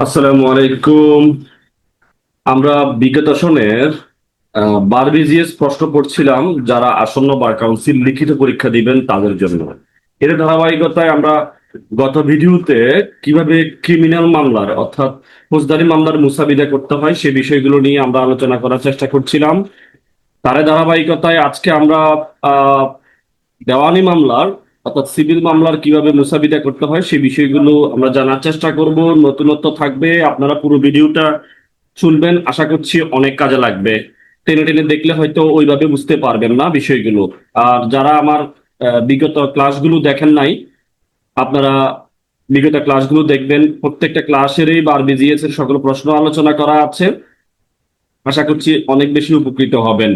আসসালামু আলাইকুম। আমরা বিগত সনের বার বিজিএস প্রশ্ন পড়ছিলাম যারা আসন্ন বার কাউন্সিল লিখিত পরীক্ষা দিবেন তাদের জন্য। এর ধারাবাহিকতায় আমরা গত ভিডিওতে কীভাবে ক্রিমিনাল মামলার, অর্থাৎ ফৌজদারি মামলার মুসাবিদা করতে হয় সে বিষয়গুলো নিয়ে আমরা আলোচনা করার চেষ্টা করছিলাম। তার ধারাবাহিকতায় আজকে আমরা দেওয়ানি মামলার অর্থাৎ সিভিল মামলার কীভাবে মুসাবিদা করতে হয় সেই বিষয়গুলো আমরা জানার চেষ্টা করব। নতুনত্ব থাকবে, আপনারা পুরো ভিডিওটা শুনবেন। আশা করছি অনেক কাজে লাগবে। টেনে টেনে দেখলে হয়তো ওইভাবে বুঝতে পারবেন না বিষয়গুলো। আর যারা আমার বিগত ক্লাসগুলো দেখেন নাই, আপনারা বিগত ক্লাসগুলো দেখবেন। প্রত্যেকটা ক্লাসেরই বার বিজিএস এর সকল প্রশ্ন আলোচনা করা আছে। আশা করছি অনেক বেশি উপকৃত হবেন।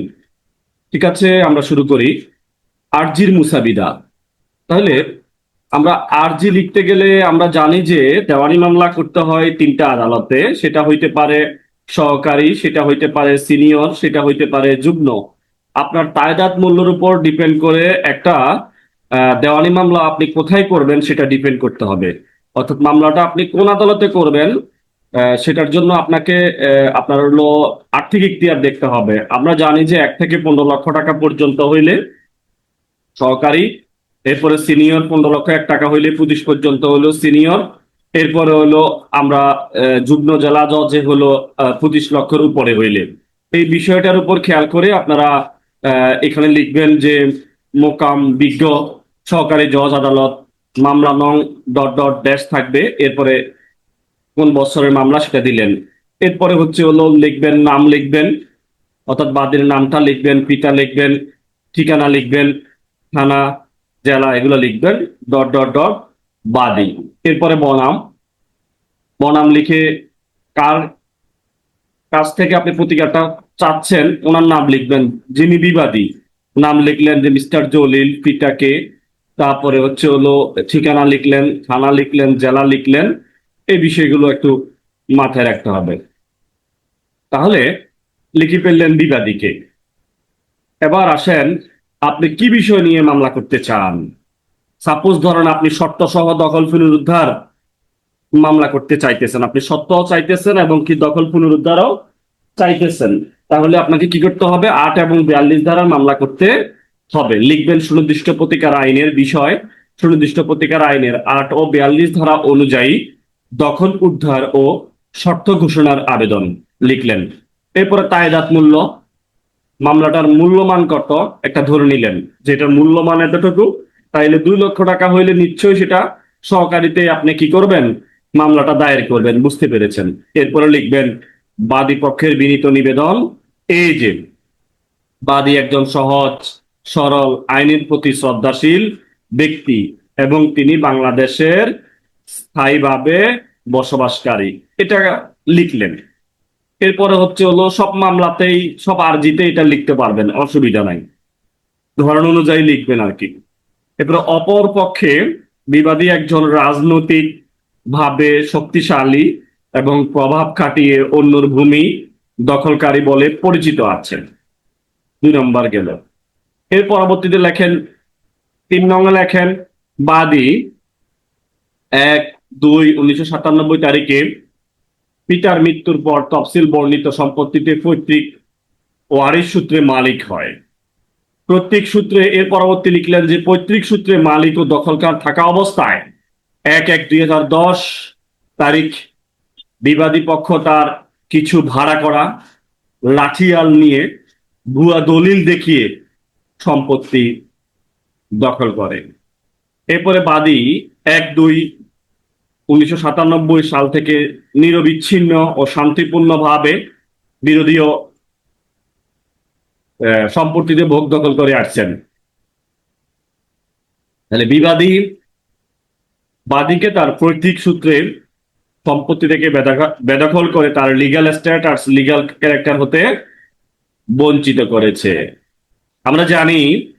ঠিক আছে, আমরা শুরু করি। আরজির মুসাবিদা। তাহলে আমরা আরজি লিখতে গেলে আমরা জানি যে দেওয়ানি মামলা করতে হয় তিনটা আদালতে। সেটা হইতে পারে সহকারী, সেটা হইতে পারে সিনিয়র, সেটা হইতে পারে যুগ্ম। আপনার তায়দাত মূল্যের উপর ডিপেন্ড করে একটা দেওয়ানি মামলা আপনি কোথায় করবেন সেটা ডিপেন্ড করতে হবে। অর্থাৎ মামলাটা আপনি কোন আদালতে করবেন সেটার জন্য আপনাকে আপনার হলো আর্থিক ইখতিয়ার দেখতে হবে। আমরা জানি যে এক থেকে পনেরো লক্ষ টাকা পর্যন্ত হইলে সহকারী এরপরে সিনিয়র পনেরো লক্ষ এক টাকা হইলে পুলিশ পর্যন্ত হলো সিনিয়র। এরপরে হলো আমরা যুগ্ম জেলা জজে হলো পঁচিশ লক্ষের উপরে হইলে। এই বিষয়টার উপর খেয়াল করে আপনারা এখানে লিখবেন যে মোকাম বিজ্ঞ সহকারী জজ আদালত মামলা নং ডট ডট ড্যাশ থাকবে। এরপরে কোন বছরের মামলা সেটা দিলেন। এরপরে হচ্ছে হলো লিখবেন, নাম লিখবেন, অর্থাৎ বাদের নামটা লিখবেন, পিতা লিখবেন, ঠিকানা লিখবেন, থানা জেলা এগুলো লিখবেন ডট ডট ডট বাদী। এরপরে বনাম। বনাম লিখে কার কাছ থেকে আপনি প্রতিকারটা চাচ্ছেন, ওনার নাম লিখবেন যিনি বিবাদী। নাম লিখলেন যে মিস্টার জলিল পিতাকে তারপরে হচ্ছে হলো ঠিকানা লিখলেন, থানা লিখলেন, জেলা লিখলেন, এই বিষয়গুলো একটু মাথায় রাখতে হবে। তাহলে লিখে ফেললেন বিবাদীকে। এবার আসেন আপনি কি বিষয় নিয়ে মামলা করতে চান? সাপোজ ধরেন আপনি শর্ত সহ দখল পুনরুদ্ধার মামলা করতে চাইতেছেন। আপনি সত্য চাইতেছেন এবং কি দখল পুনরুদ্ধারও চাইতেছেন। তাহলে আপনাকে কি করতে হবে? আট এবং বিয়াল্লিশ ধারার মামলা করতে হবে। লিখবেন সুনির্দিষ্ট প্রতিকার আইনের বিষয়। সুনির্দিষ্ট প্রতিকার আইনের আট ও বিয়াল্লিশ ধারা অনুযায়ী দখল উদ্ধার ও শর্ত ঘোষণার আবেদন লিখলেন। এরপরে তায়দাত মূল্য মামলাটার মূল্যমান কত একটা ধরে নিলেন। যেটার মূল্যমান এতটুকু, তাইলে দুই লক্ষ টাকা হইলে নিশ্চয়ই সেটা সহকারীতে আপনি কি করবেন? মামলাটা দায়ের করবেন, বুঝতে পেরেছেন। এরপরে লিখবেন, বাদী পক্ষের বিনীত নিবেদন, এই যে, বাদী একজন সহজ, সরল, আইনের প্রতি শ্রদ্ধাশীল ব্যক্তি এবং তিনি বাংলাদেশের স্থায়ীভাবে বসবাসকারী। এটা লিখলেন। এরপরে হচ্ছে হলো সব মামলাতেই, সব আর্জিতে এটা লিখতে পারবেন, অসুবিধা নাই। ধরন অনুযায়ী লিখবেন আর কি। এরপরে অপর পক্ষে বিবাদী একজন রাজনৈতিক ভাবে শক্তিশালী এবং প্রভাব খাটিয়ে অন্যর ভূমি দখলকারী বলে পরিচিত আছেন। দুই নম্বর গেল। এর পরবর্তীতে লেখেন, তিন নম্বর লেখেন, বাদী এক দুই উনিশশো সাতানব্বই তারিখে পিতার মৃত্যুর পর তফসিল বর্ণিত সম্পত্তিতে পৈতৃক ওয়ারিশ সূত্রে মালিক হয়। প্রত্যেক সূত্রে এর পরবর্তী লিখলেন যে, পৈতৃক সূত্রে মালিক ও দখলকার থাকা অবস্থায় এক এক দুই দশ তারিখ বিবাদী পক্ষ তার কিছু ভাড়া করা, লাঠিয়াল নিয়ে ভুয়া দলিল দেখিয়ে সম্পত্তি দখল করে। এরপরে বাদী এক দুই উনিশশো সাতানব্বই সাল থেকে নিরবিচ্ছিন্ন ও শান্তিপূর্ণভাবে বিরোধীয় সম্পত্তিতে ভোগ দখল করে আসছেন। তাহলে বিবাদী, বাদীকে তার পৈতৃক সূত্রে সম্পত্তি থেকে বেদখল- করে তার লিগাল স্ট্যাটাস লিগ্যাল ক্যারেক্টার হতে বঞ্চিত করেছে। আমরা জানি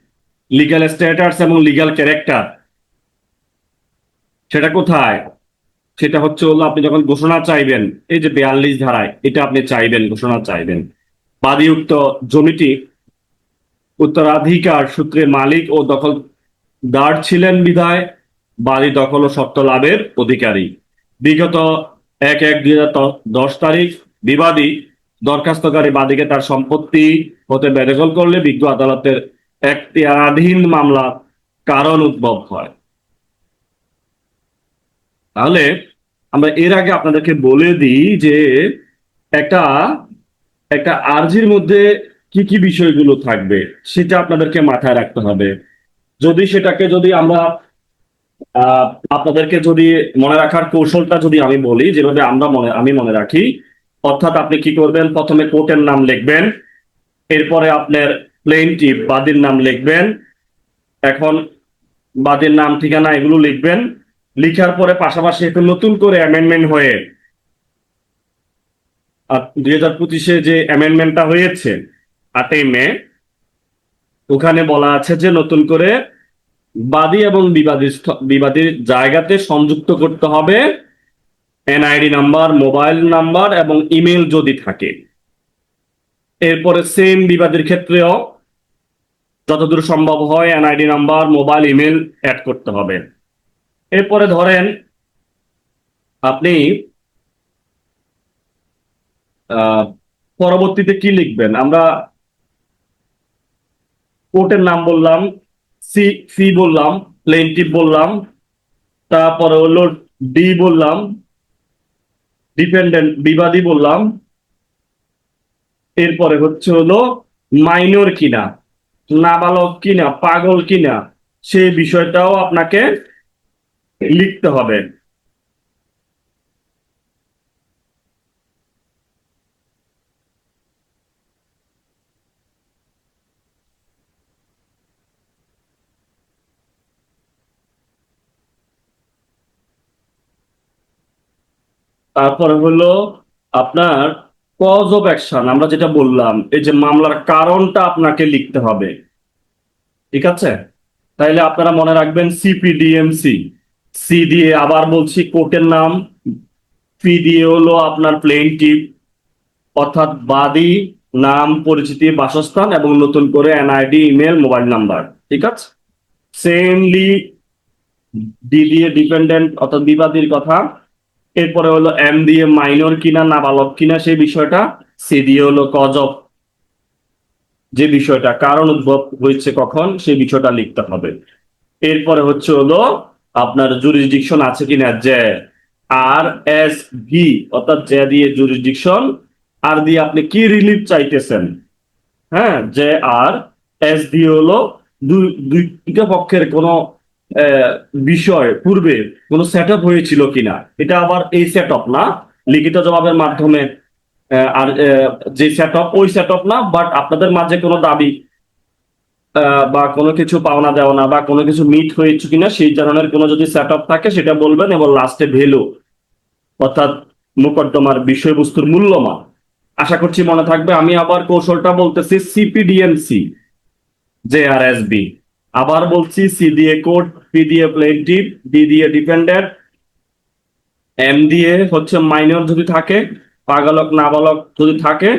লিগ্যাল স্ট্যাটাস এবং লিগ্যাল ক্যারেক্টার সেটা কোথায়? সেটা হচ্ছে হলো আপনি যখন ঘোষণা চাইবেন, এই যে বিয়াল্লিশ ধারায়, এটা আপনি চাইবেন, ঘোষণা চাইবেন। বাদীউক্ত জমিটি উত্তরাধিকার সূত্রে মালিক ও দখল দখলদার ছিলেন বিধায় বাড়ি দখল ও শর্ত লাভের অধিকারী। বিগত এক এক দুই দশ তারিখ বিবাদী, দরখাস্তকারী বাদীকে তার সম্পত্তি হতে বেদখল করলে বিজ্ঞ আদালতের এখতিয়ারাধীন মামলা কারণ উদ্ভব হয়। তাহলে আমরা এর আগে আপনাদেরকে বলে দিই যে একটা একটা আর্জির মধ্যে কি কি বিষয়গুলো থাকবে, সেটা আপনাদেরকে মাথায় রাখতে হবে। যদি সেটাকে যদি আমরা আপনাদেরকে যদি মনে রাখার কৌশলটা যদি আমি বলি, যেভাবে আমরা মনে, আমি মনে রাখি, অর্থাৎ আপনি কি করবেন? প্রথমে কোর্টের নাম লিখবেন, এরপরে আপনার প্লেনটিভ বাদীর নাম লিখবেন, এখন বাদীর নাম, ঠিকানা এগুলো লিখবেন লিখার পরে পাশাপাশি একটু নতুন করে অ্যামেন্ডমেন্ট হয়ে দুই হাজার পঁচিশে যে অ্যামেন্ডমেন্টটা হয়েছে, আটই মে, ওখানে বলা আছে যে নতুন করে বাদী এবং বিবাদী বিবাদীর জায়গাতে সংযুক্ত করতে হবে এনআইডি নাম্বার, মোবাইল নাম্বার এবং ইমেল যদি থাকে। এরপরে সেম বিবাদীর ক্ষেত্রেও যতদূর সম্ভব হয় NID number, mobile, email add করতে হবে। এরপরে ধরেন আপনি পরবর্তীতে কি লিখবেন? আমরা কোর্টের নাম বললাম, সি সি বললাম প্লেনটিভ বললাম, তারপরে হলো ডি বললাম ডিপেন্ডেন্ট বিবাদী বললাম, এরপরে হচ্ছে হলো মাইনর কিনা, নাবালক কিনা, পাগল কিনা সেই বিষয়টাও আপনাকে লিখতে হবে। তারপরে হলো আপনার কজ অফ অ্যাকশন আমরা যেটা বললাম, এই যে মামলার কারণটা আপনাকে লিখতে হবে। ঠিক আছে? তাইলে আপনারা মনে রাখবেন সিপিডিএমসি সি দিয়ে আবার বলছি কোর্টের নাম। পি দিয়ে হলো আপনার প্লেনটিভ অর্থাৎ বাদী, নাম, পরিচিতি, বাসস্থান এবং নতুন করে এনআইডি ইমেল মোবাইল নাম্বার ঠিক আছে? সেমলি ডি দিয়ে ডিপেন্ডেন্ট অর্থাৎ বিবাদীর কথা। এরপরে হলো এম দিয়ে মাইনর কিনা, নাবালক কিনা, সেই বিষয়টা। সি দিয়ে হলো কজ অফ যে বিষয়টা, কারণ উদ্ভব হয়েছে কখন, সেই বিষয়টা লিখতে হবে। এরপরে হচ্ছে হলো আপনার জুরিসডিকশন আছে কিনা? যে আর, এস, ভি, অর্থাৎ যে দিয়ে জুরিসডিকশন আর দিয়ে আপনি কি রিলিফ চাইতেছেন? হ্যাঁ যে আর, এস দিয়ে হলো দুই, দুইটা পক্ষের কোনো বিষয়, পূর্বে কোনো সেট আপ হয়েছিল কিনা? এটা আবার এই সেট আপ না। লিখিত জবাবের মাধ্যমে আর যে সেট আপ ওই সেট আপ না বাট আপনাদের মাঝে কোনো দাবি বা কোনো কিছু পাওনা দেওয়া না বা কোনো কিছু মিট হয়েছে কিনা, সেই ধরনের কোনো যদি সেট আপ থাকে, সেটা বলবেন এবং লাস্টে ভ্যালু, অর্থাৎ মোকদ্দমার বিষয়বস্তুর মূল্যমান। আশা করছি মনে থাকবে। আমি আবার কৌশলটা বলতেছি CPDMC J R S B আবার বলছি সি দিয়ে কোড পি দিয়ে প্লেন্টিভ ডি দিয়ে ডিপেন্ডেন্ট এম দিয়ে হচ্ছে মাইনর যদি থাকে, পাগালক, নাবালক যদি থাকে,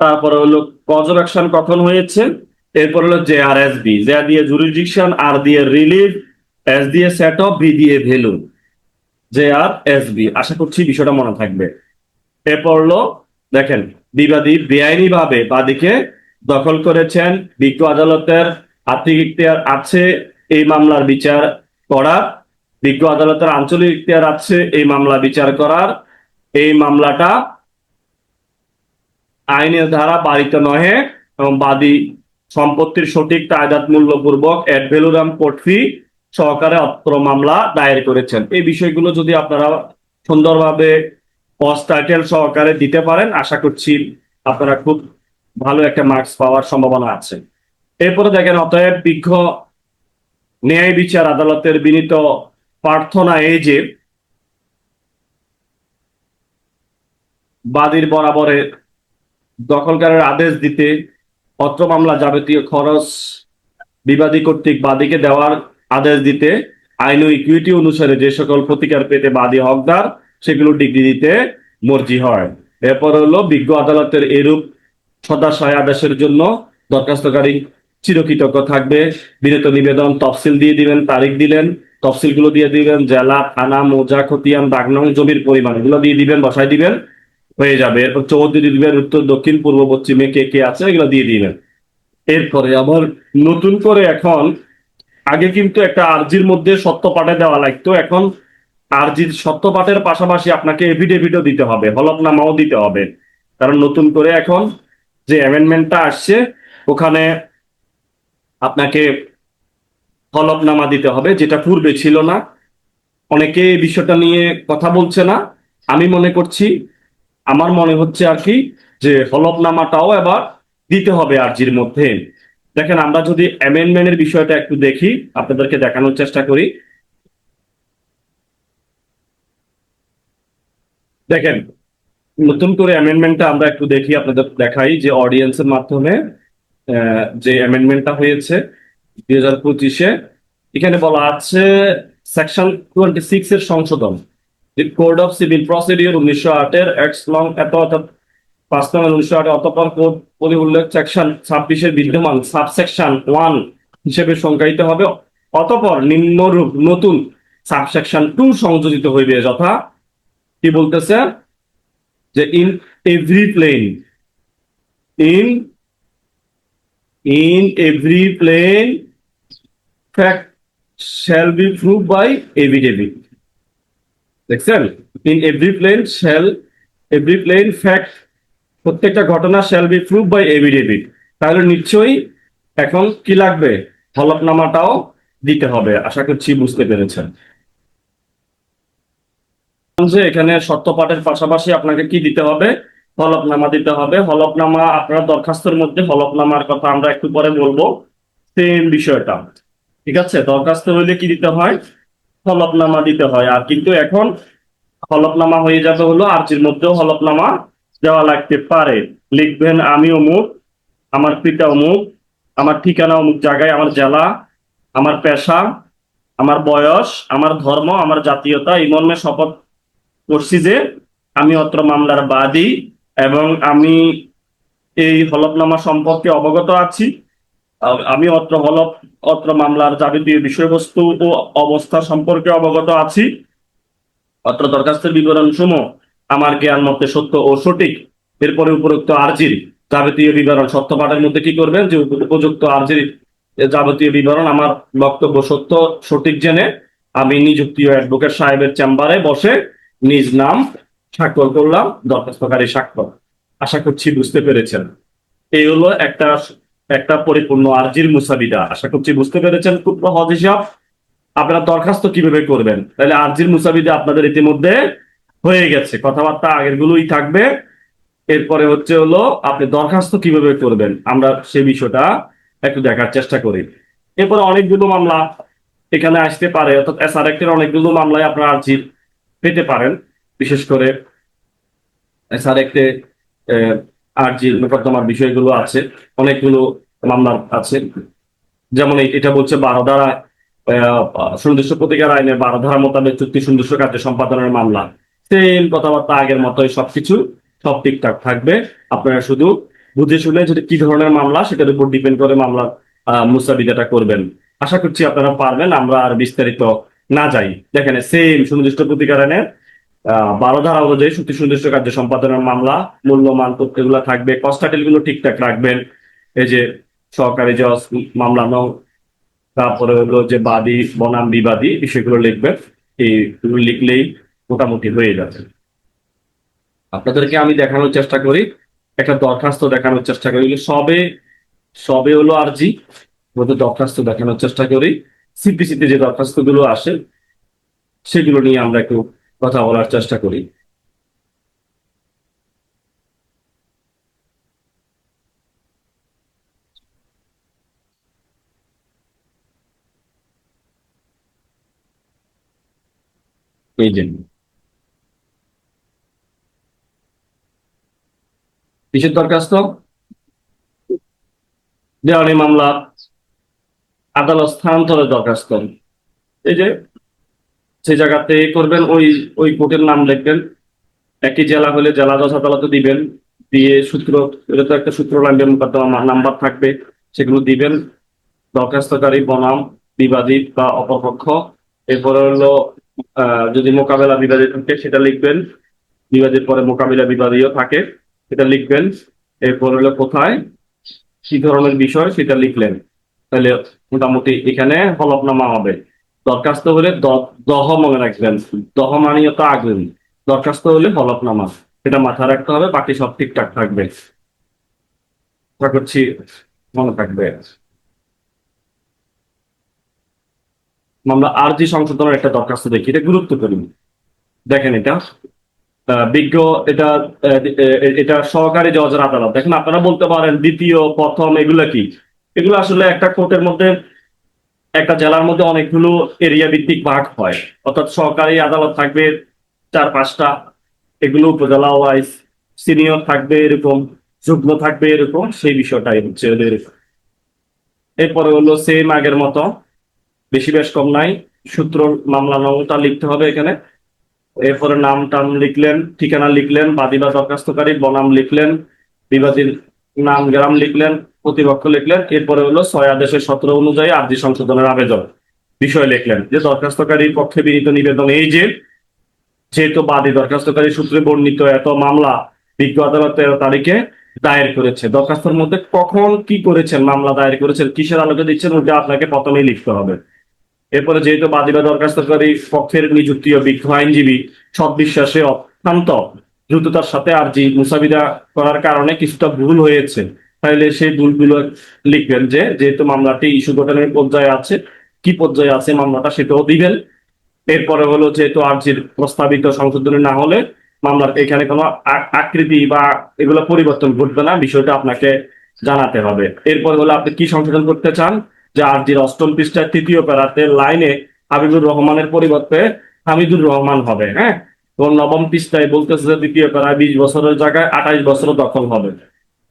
তারপরে হলো কজ অ্যাকশন কখন হয়েছে এরপর হলো J R S B J দিয়ে জুরিডিকশন আর দিয়ে রিলিফ এস দিয়ে সেট অফ বি দিয়ে value J R S B, আশা করছি বিষয়টা মনে থাকবে। এরপর হলো, দেখেন, বিবাদী বেআইনি ভাবে বাদীকে দখল করেছেন, বিজ্ঞ আদালতের আর্থিক ইখতিয়ার আছে, এই মামলার বিচার করার। বিজ্ঞ আদালতের আঞ্চলিক ইখতিয়ার আছে, এই মামলা বিচার করার। এই মামলাটা আইনের ধারা বাড়িত নহে, এবং বাদী সম্পত্তির সঠিক তায়দাত মূল্যপূর্বক এড ভ্যালুরাম সহকারে অত্র মামলা দায়ের করেছেন। এই বিষয়গুলো যদি আপনারা সুন্দরভাবে পজ টাইটেল সহকারে দিতে পারেন, আশা করছি আপনারা খুব ভালো একটা মার্কস পাওয়ার সম্ভাবনা আছে। এরপরে দেখেন, অতএব বিজ্ঞ ন্যায় বিচার আদালতের বিনীত প্রার্থনা এই যে, বাদীর বরাবরে দখলকারের আদেশ দিতে অত্র মামলা যাবতীয় খরচ বিবাদী কর্তৃক বাদীকে দেওয়ার আদেশ দিতে আইন ও ইকুইটি অনুসারে যে সকল প্রতিকার পেতে বাদী হকদার, সেগুলো ডিগ্রি দিতে মর্জি হয়। এরপর হলো বিজ্ঞ আদালতের এরূপ সদাশয় আদেশের জন্য দরখাস্তকারী চিরকৃতজ্ঞ থাকবে। বিরত নিবেদন তফসিল দিয়ে দিবেন, তারিখ দিলেন, তফসিলগুলো দিয়ে দিবেন, জেলা, থানা, মোজা, খতিয়ান, দাগনং, জমির পরিমাণ, এগুলো দিয়ে দিবেন বসাই দিবেন। হয়ে যাবে। এরপর চৌধুরী উত্তর, দক্ষিণ, পূর্ব, পশ্চিমে কে কে আছে এগুলো দিয়ে দিবেন। এরপরে আবার নতুন করে এখন, আগে কিন্তু একটা আরজির মধ্যে সত্য পাঠে দেওয়া লাগতো। এখন আরজির সত্য পাঠের পাশাপাশি আপনাকে এফিডেভিটও দিতে হবে, হলফনামাও দিতে হবে। কারণ নতুন করে এখন যে অ্যামেন্ডমেন্টটা আসছে, ওখানে আপনাকে হলফনামা দিতে হবে, যেটা পূর্বে ছিল না। অনেকে এই বিষয়টা নিয়ে কথা বলছে না। আমি মনে করছি আমার মনে হচ্ছে আর কি যে হলফনামাটাও এবার দিতে হবে আর্জির মধ্যে। দেখেন, আমরা যদি অ্যামেন্ডমেন্টের বিষয়টা একটু দেখি, আপনাদেরকে দেখানোর চেষ্টা করি। দেখেন, নতুন করে অ্যামেন্ডমেন্টটা আমরা একটু দেখি, আপনাদের দেখাই যে অডিয়েন্সের মাধ্যমে যে অ্যামেন্ডমেন্টটা হয়েছে দুই হাজার পঁচিশে। এখানে বলা আছে সেকশন টোয়েন্টি সিক্স এর সংশোধন। কোড অফ সিভিল প্রসিডিওর উনিশশো আটের এক্স লং এত অর্থাৎ পাঁচ নম্বর উনিশশো আটে অতপর কোড পরি উল্লেখ সেকশন ছাব্বিশের বিদ্যমান সাবসেকশন ওয়ান হিসেবে সংজ্ঞায়িত হবে। অতপর নিম্নরূপ নতুন সাবসেকশন টু সংযোজিত হইবে, যথা কি বলতেছে? যে in every plaint in in every plaint fact shall be proved by affidavit দেখছেন? In every plaint shall every plaint fact প্রত্যেকটা ঘটনা shall be proved by affidavit তাহলে নিশ্চয়ই এখন কি লাগবে? হলফনামাটাও দিতে হবে। আশা করছি বুঝতে পেরেছেন। যে এখানে সত্যপাঠের পাশাপাশি আপনাকে কি দিতে হবে? হলফনামা দিতে হবে। হলফনামা আপনার দরখাস্তের মধ্যে হলফনামার কথা আমরা একটু পরে বলব। সেম বিষয়টা। ঠিক আছে? দরখাস্ত হইলে কি দিতে হয়? হলফনামা দিতে হয়। আর কিন্তু এখন হলফনামা হয়ে যাবে হলো আর্জির মধ্যেও হলফনামা দেওয়া লাগতে পারে। লিখবেন, আমি অমুক, আমার পিতা অমুক, আমার ঠিকানা অমুক জায়গায়, আমার জেলা, আমার পেশা, আমার বয়স, আমার ধর্ম, আমার জাতীয়তা, এই মর্মে শপথ করছি যে আমি অত্র মামলার বাদী এবং আমি এই হলফনামা সম্পর্কে অবগত আছি। আমি অত্র হলফ, অত্র মামলার যাবতীয় বিষয়বস্তু ও অবস্থা সম্পর্কে অবগত আছি। অত্র দরখাস্তের বিবরণ সমূহ আমার জ্ঞান মতে সত্য ও সঠিক। এরপরে উপরোক্ত আর্জির যাবতীয় বিবরণ সত্য পাঠের মধ্যে কি করবেন? যে উপযুক্ত আর্জির যাবতীয় বিবরণ আমার বক্তব্য সত্য, সঠিক জেনে আমি নিযুক্তীয় অ্যাডভোকেট সাহেবের চেম্বারে বসে নিজ নাম স্বাক্ষর করলাম, দরখাস্তকারী স্বাক্ষর। আশা করছি বুঝতে পেরেছেন। এই হলো একটা একটা পরিপূর্ণ আর্জির মুসাবিদা। আশা করছি বুঝতে পেরেছেন খুব সহজ হিসাব আপনারা দরখাস্ত কীভাবে করবেন? তাহলে আর্জির মুসাবিদা আপনাদের ইতিমধ্যে হয়ে গেছে। কথাবার্তা আগের গুলোই থাকবে। এরপরে হচ্ছে হলো আপনি দরখাস্ত কীভাবে করবেন? আমরা সে বিষয়টা একটু দেখার চেষ্টা করি। এরপরে অনেকগুলো মামলা এখানে আসতে পারে, অর্থাৎ এসআর এর অনেকগুলো মামলায় আপনারা আর্জি পেতে পারেন। বিশেষ করে এস এসআর একটে আর্জি মোকদ্দমার বিষয়গুলো আছে অনেকগুলো মামলা আছে। যেমন এটা বলছে বারো ধারা সুনির্দিষ্ট প্রতিকার আইনে বারো ধারা মোতাবেক চুক্তি সুনির্দিষ্ট কার্য সম্পাদনের মামলা। সেম কথাবার্তা আগের মতোই সবকিছু সব ঠিকঠাক থাকবে। আপনারা শুধু বুঝে শুনে যেটা কি ধরনের মামলা সেটার উপর ডিপেন্ড করে মামলার মুসাবিদাটা করবেন। আশা করছি আপনারা পারবেন আমরা আর বিস্তারিত না যাই। দেখেন সেম সুনির্দিষ্ট প্রতিকার আইনে আহ, বারো ধারা অনুযায়ী চুক্তি সুনির্দিষ্ট কার্য সম্পাদনের মামলা মূল্যমান তথ্যগুলো থাকবে কস্টাটেলগুলো ঠিকঠাক রাখবেন। এই যে সহকারী জজ মামলা নং তারপরে হলো যে বাদী, বনাম বিবাদী বিষয়গুলো লিখবেন। এইগুলো লিখলেই মোটামুটি হয়ে যাবে। আপনাদেরকে আমি দেখানোর চেষ্টা করি, একটা দরখাস্ত দেখানোর চেষ্টা করি। সবে সবে হলো আরজি, মধ্যে দরখাস্ত দেখানোর চেষ্টা করি। সিপিসিতে যে দরখাস্তগুলো আসে, সেগুলো নিয়ে আমরা একটু কথা বলার চেষ্টা করি। এই জন্য কিসের দরখাস্ত? দেওয়ানি মামলা, আদালত স্থানান্তরের দরখাস্ত। এই যে সেই জায়গাতে করবেন, ওই ওই কোর্টের নাম লিখবেন। একই জেলা হলে জেলা জজ আদালতে দিবেন, দিয়ে সূত্র, এটা তো একটা সূত্র লাগবে, মোকদ্দমা নাম্বার থাকবে, সেগুলো দিবেন। দরখাস্তকারী বনাম, বিবাদী বা অপরপক্ষ। এরপরে হলো যদি মোকাবেলা বিবাদী থাকে, সেটা লিখবেন। বিবাদের পরে মোকাবিলা বিবাদীও থাকে, সেটা লিখবেন। এরপর হলো কোথায়? কি ধরনের বিষয় সেটা লিখলেন। তাহলে মোটামুটি এখানে হলফনামা হবে। দরখাস্ত হলে দহ মনে রাখবেন, দহ মানিয়ে তো আগুন দরখাস্ত হলে হলফনামা এটা মাথায় রাখতে হবে, বাকি সব ঠিকঠাক থাকবে। করছি মনে থাকবে। আমরা আরজি সংশোধনের একটা দরখাস্ত দেখি, এটা গুরুত্বপূর্ণ। দেখেন এটা। বিজ্ঞ, এটা এটা সহকারী জজের আদালত। দেখেন আপনারা বলতে পারেন, দ্বিতীয়, প্রথম, এগুলো কি? এগুলো আসলে একটা কোর্টের মধ্যে একটা জেলার মধ্যে অনেকগুলো এরিয়া ভিত্তিক ভাগ হয়। অর্থাৎ সরকারি আদালত থাকবে চার, পাঁচটা। এগুলো উপজেলা ওয়াইজ সিনিয়র থাকবে এরকম, যুগ্ম থাকবে এরকম, সেই বিষয়টাই হচ্ছে এদের এরপরে হলো সেম আগের মতো, বেশি বেশ কম নাই, সূত্র মামলা নংটা লিখতে হবে এখানে। এরপরে নাম টাম লিখলেন, ঠিকানা লিখলেন, বাদী বা দরখাস্তকারী বনাম লিখলেন, বিবাদীর নাম গ্রাম লিখলেন প্রতিপক্ষ লিখলেন, এরপরে হলো ছয় আদেশের সতেরো অনুযায়ী আর্জি সংশোধনের আবেদন বিষয় লিখলেন যে দরখাস্তকারীর পক্ষে বিনীত নিবেদন এই যে যেহেতু বাদী দরখাস্তকারী সূত্রে বর্ণিত এত মামলা বিজ্ঞ আদালত তেরো তারিখে দায়ের করেছে, দরখাস্তের মধ্যে কখন কি করেছেন, মামলা দায়ের করেছেন, কিসের আলোকে দিচ্ছেন, ওটা আপনাকে প্রথমেই লিখতে হবে। এরপরে যেহেতু বাদী বা দরখাস্তকারী পক্ষের নিযুক্তি ও বিজ্ঞ আইনজীবী সব বিশ্বাসে অত্যন্ত দ্রুততার সাথে আর্জি মুসাবিদা করার কারণে কিছুটা ভুল হয়েছে। তাহলে সেই ভুলগুলো লিখবেন যে, যেহেতু মামলাটি ইস্যু গঠনের পর্যায়ে আছে, কি পর্যায়ে আছে মামলাটা সেটাও দিবেন। এরপরে হলো যেহেতু আর্জির প্রস্তাবিত সংশোধনী না হলে মামলার এখানে কোনো আকৃতি বা এগুলো পরিবর্তন ঘটবে না, বিষয়টা আপনাকে জানাতে হবে। এরপর হলো আপনি কি সংশোধন করতে চান? যে আর্জির অষ্টম পৃষ্ঠার তৃতীয় প্যারাতে লাইনে হাবিবুর রহমানের পরিবর্তে হামিদুর রহমান হবে হ্যাঁ? এবং নবম পৃষ্ঠায় বলতেছে যে দ্বিতীয় প্যারায় বিশ বছরের জায়গায় আঠাইশ বছর দখল হবে।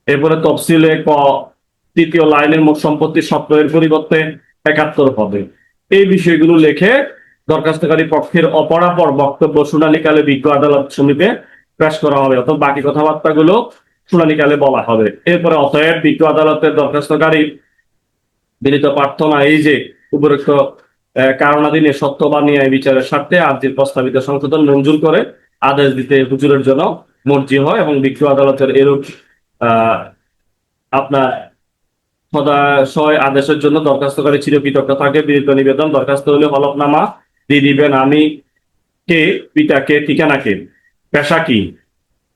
এরপরে তফসিলে ক, তৃতীয় লাইনের মোট সম্পত্তি সত্তরের পরিবর্তে একাত্তর হবে। এই বিষয়গুলো লিখে দরখাস্তকারী পক্ষের অপরাপর বক্তব্য শুনানিকালে বিজ্ঞ আদালত সমিতিতে পেশ করা হবে অথবা বাকি কথাবার্তাগুলো শুনানিকালে বলা হবে। এরপরে অতএব বিজ্ঞ আদালতের দরখাস্তকারী বিনীত প্রার্থনা এই যে উপরোক্ত কারণাধীনে সত্য বা ন্যায় বিচারের স্বার্থে আর্জির প্রস্তাবিত সংশোধন মঞ্জুর করে আদেশ দিতে হুজুরের জন্য মর্জি হয় এবং বিজ্ঞ আদালতের এরূপ আপনার সদাশয় আদেশের জন্য দরখাস্তকারী চিরকৃতজ্ঞ থাকে। বিনীত নিবেদন দরখাস্ত হলে হলফনামা দিয়ে দিবেন। আমি কে পিতাকে ঠিকানা কে? পেশা কি?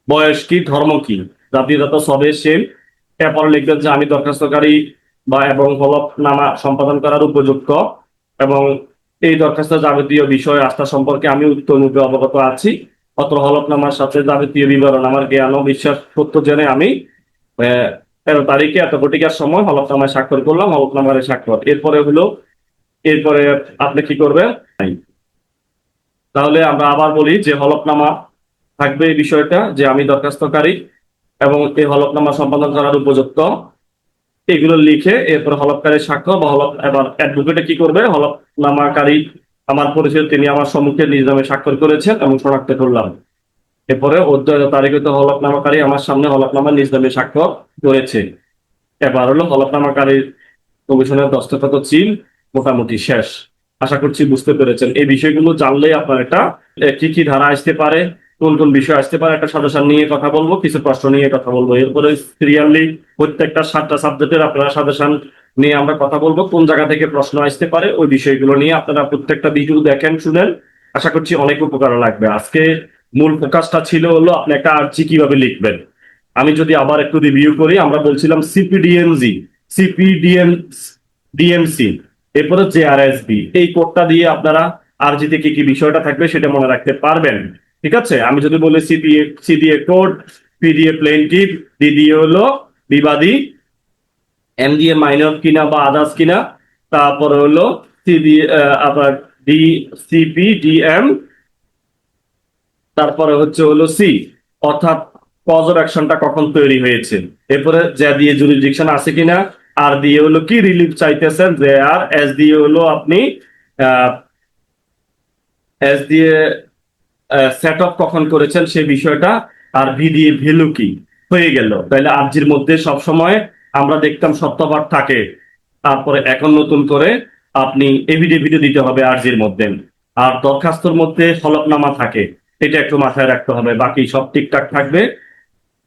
বয়স কি? ধর্ম কি? জাতিগত সবে সেম। এরপর লিখবেন যে আমি দরখাস্তকারী বা এবং হলফনামা সম্পাদন করার উপযুক্ত এবং এই দরখাস্তের যাবতীয় বিষয়, আস্থা সম্পর্কে আমি উত্তররূপে অবগত আছি। অত্র হলফনামার সাথে যাবতীয় বিবরণ। আমার জ্ঞান ও বিশ্বাস সত্য জেনে আমি তেরো তারিখে এত কোটিকার সময় হলফনামায় স্বাক্ষর করলাম, হলফনামারে স্বাক্ষর। এরপরে হলো, এরপরে আপনি কি করবেন? তাহলে আমরা আবার বলি যে হলফনামা থাকবে এই বিষয়টা, যে আমি দরখাস্তকারী এবং এই হলফনামা সম্পাদন করার উপযুক্ত। এগুলো লিখে এরপর হলফকারী স্বাক্ষর বা হলফ, এবার অ্যাডভোকেটে কি করবে? হলফনামাকারী আমার পরিচয় তিনি আমার সম্মুখে নিজ নামে স্বাক্ষর করেছেন এবং শনাক্ত করলাম। এরপরে অধ্যয় তারিখে তো হলফনামাকারী আমার সামনে হলফনামা নিজ নামে স্বাক্ষর করেছে। এবার হলো হলফনামাকারীর কমিশনের দস্তখত চিল মোটামুটি শেষ। আশা করছি বুঝতে পেরেছেন। এই বিষয়গুলো জানলেই আপনার একটা কি কি ধারা আসতে পারে, কোন কোন বিষয় আসতে পারে, একটা সাজেশন নিয়ে কথা বলব, কিছু প্রশ্ন নিয়ে কথা বলব। এরপরে সিরিয়ালি প্রত্যেকটা সাতটা সাবজেক্টের আপনারা সাজেশন নিয়ে আমরা কথা বলব, কোন জায়গা থেকে প্রশ্ন আসতে পারে, ওই বিষয়গুলো নিয়ে আপনারা প্রত্যেকটা ভিডিও দেখেন, শুনেন। আশা করছি অনেক উপকার লাগবে। আজকে মূল ফোকাসটা ছিল হলো আপনি একটা আর্জি কীভাবে লিখবেন। আমি যদি আবার একটু রিভিউ করি, আমরা বলছিলাম সিপিডিএমজি সিপিডিএম ডিএমসি এরপরে জেআরএসবি এই কোডটা দিয়ে আপনারা আরজিতে কি কি বিষয়টা থাকবে সেটা মনে রাখতে পারবেন। ঠিক আছে? আমি যদি বলি CPA CDA code PDA plaintiff DDA হলো বিবাদী এম দিয়ে মাইনর কিনা বা আদার্স কিনা, তারপরে হলো সি সিডি আবার ডি সিপি ডিএম তারপরে হচ্ছে হলো সি অর্থাৎ কজ অফ অ্যাকশনটা কখন তৈরি হয়েছে? এরপরে যা দিয়ে জুরিডিকশন আছে কিনা? আর দিয়ে হলো কি রিলিফ চাইতেছেন? যে আর এস দিয়ে হলো আপনি এস দিয়ে সেট আপ কখন করেছেন সেই বিষয়টা? আর ভি দিয়ে ভ্যালু কি? হয়ে গেল। তাহলে আর্জির মধ্যে সব সময় আমরা দেখতাম সত্যপাঠ থাকে, তারপরে এখন নতুন করে আপনি এভিডেভিডে দিতে হবে আর্জির মধ্যে। আর দরখাস্তর মধ্যে হলফনামা থাকে, এটা একটু মাথায় রাখতে হবে। বাকি সব ঠিকঠাক থাকবে,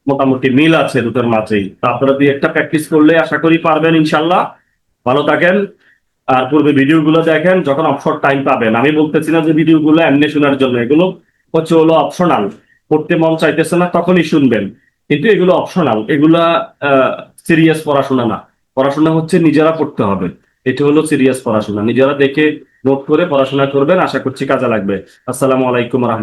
মোটামুটি মিল আছে দুটোর মাঝেই। আপনারা দুই একটা প্র্যাকটিস করলে আশা করি পারবেন ইনশাল্লাহ। ভালো থাকেন। আর পূর্বে ভিডিওগুলো দেখেন, যখন অবসর টাইম পাবেন। আমি বলতেছি না যে ভিডিওগুলো এমনি শোনার জন্য, এগুলো হচ্ছে হলো অপশনাল পড়তে মন চাইতেছে না, তখনই শুনবেন। কিন্তু এগুলো অপশনাল এগুলা সিরিয়াস পড়াশোনা না। পড়াশোনা হচ্ছে নিজেরা পড়তে হবে। এটা হলো সিরিয়াস পড়াশোনা। নিজেরা দেখে নোট করে পড়াশোনা করবেন। আশা করছি কাজে লাগবে। আসসালামু আলাইকুম রহমতুল্লাহ।